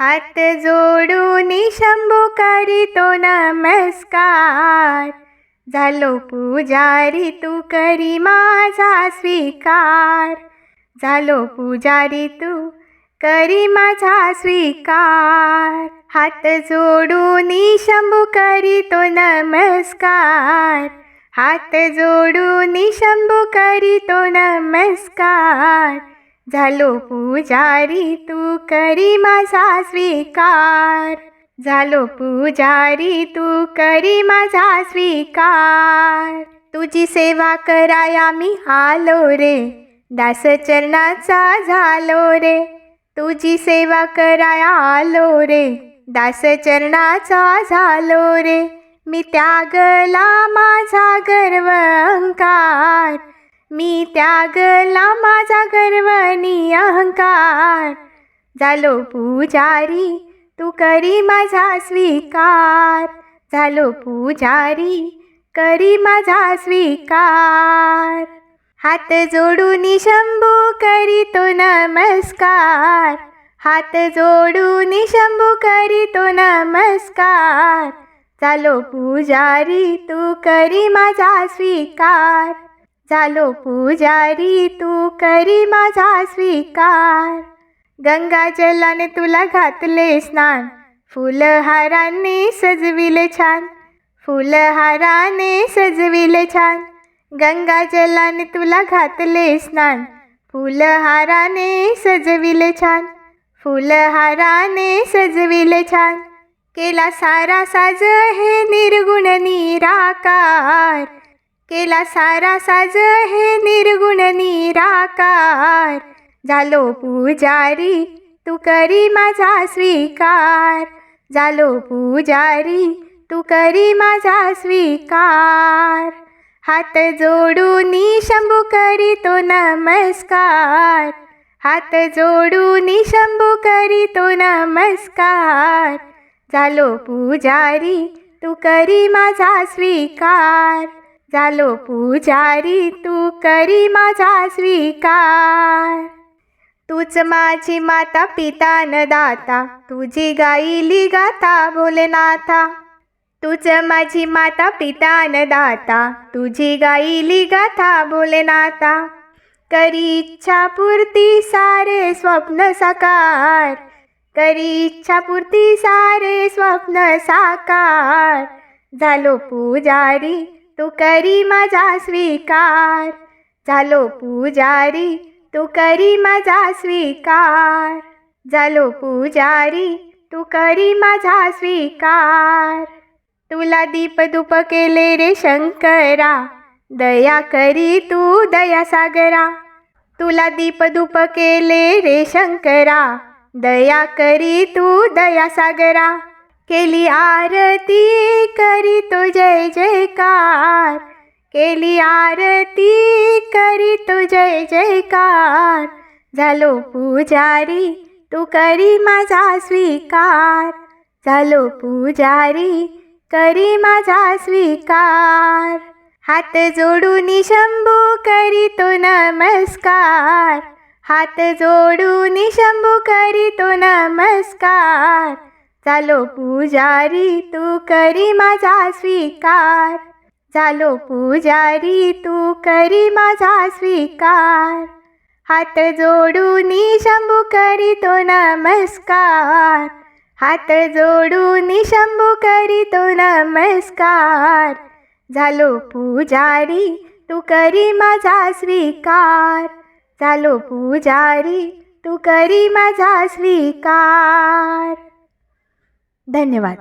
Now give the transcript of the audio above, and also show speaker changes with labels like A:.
A: हात जोडून शंभू करीतो नमस्कार. झालो पुजारी तू करी माझा स्वीकार. झालो पुजारी तू करी माझा स्वीकार. हात जोडून शंभू करीतो नमस्कार. हात जोडून शंभू करीतो नमस्कार. झालो पुजारी तू करी माझा स्वीकार. झालो पुजारी तू करी माझा स्वीकार. तुझी सेवा कराया मी आलो रे दास चरणाचा झालो रे. तुझी सेवा कराया आलो रे दास चरणाचा झालो रे. मी त्यागला माझा गर्व अंकार. मी त्यागला माझा गर्वनी अहंकार. झालो पुजारी तू करी माझा स्वीकार. झालो पुजारी करी माझा स्वीकार. हात जोडून शंभू करीतो नमस्कार. हात जोडून शंभू करीतो नमस्कार. झालो पुजारी तू करी माझा स्वीकार. झालो पुजारी तू करी माझा स्वीकार. गंगा जलाने तुला घातले स्नान फुलहाराने सजविले छान फुलहाराने सजविले छान. गंगा जलाने तुला घातले स्नान फुलहाराने सजविले छान फुलहाराने सजविले छान. केला सारा साज हे निर्गुण निराकार. केला सारा साज हे निर्गुण निराकार. झालो पुजारी तू करी माझा स्वीकार. झालो पुजारी तू करी माझा स्वीकार. हात जोडून शंभू करीतो नमस्कार. हात जोडून शंभू करीतो नमस्कार. झालो पुजारी तू करी माझा स्वीकार. झालो पुजारी तू करी माझा स्वीकार. तूच माझी माता पिता न दाता तुझी गाईली गाता भोलेनाथा. तूच माझी माता पिता न दाता तुझी गाईली गाथा भोलेनाथा. करी इच्छा पूर्ती सारे स्वप्न साकार. करी इच्छा पूर्ती सारे स्वप्न साकार. झालो पुजारी तू करी माझा स्वीकार. झालो पुजारी तू करी माझा स्वीकार. झालो पुजारी तू करी माझा स्वीकार. तुला दीप केले रे शंकरा दया करी तू दया सागरा. तुला दीप केले रे शंकरा दया करी तू दया सागरा. केली आरती करी तो जय जयकार. केली आरती करी तो जय जयकार. झालो पुजारी तू करी माझा स्वीकार. झालो पुजारी करी माझा स्वीकार. हात जोडून शंभू करीतो नमस्कार. हात जोडून शंभू करीतो नमस्कार. झालो पुजारी तू करी माझा स्वीकार. झालो पुजारी तू करी माझा स्वीकार. हात जोडून शंभू करीतो नमस्कार. हात जोडून शंभू करीतो नमस्कार. झालो पुजारी तू करी माझा स्वीकार. झालो पुजारी तू करी माझा स्वीकार. धन्यवाद.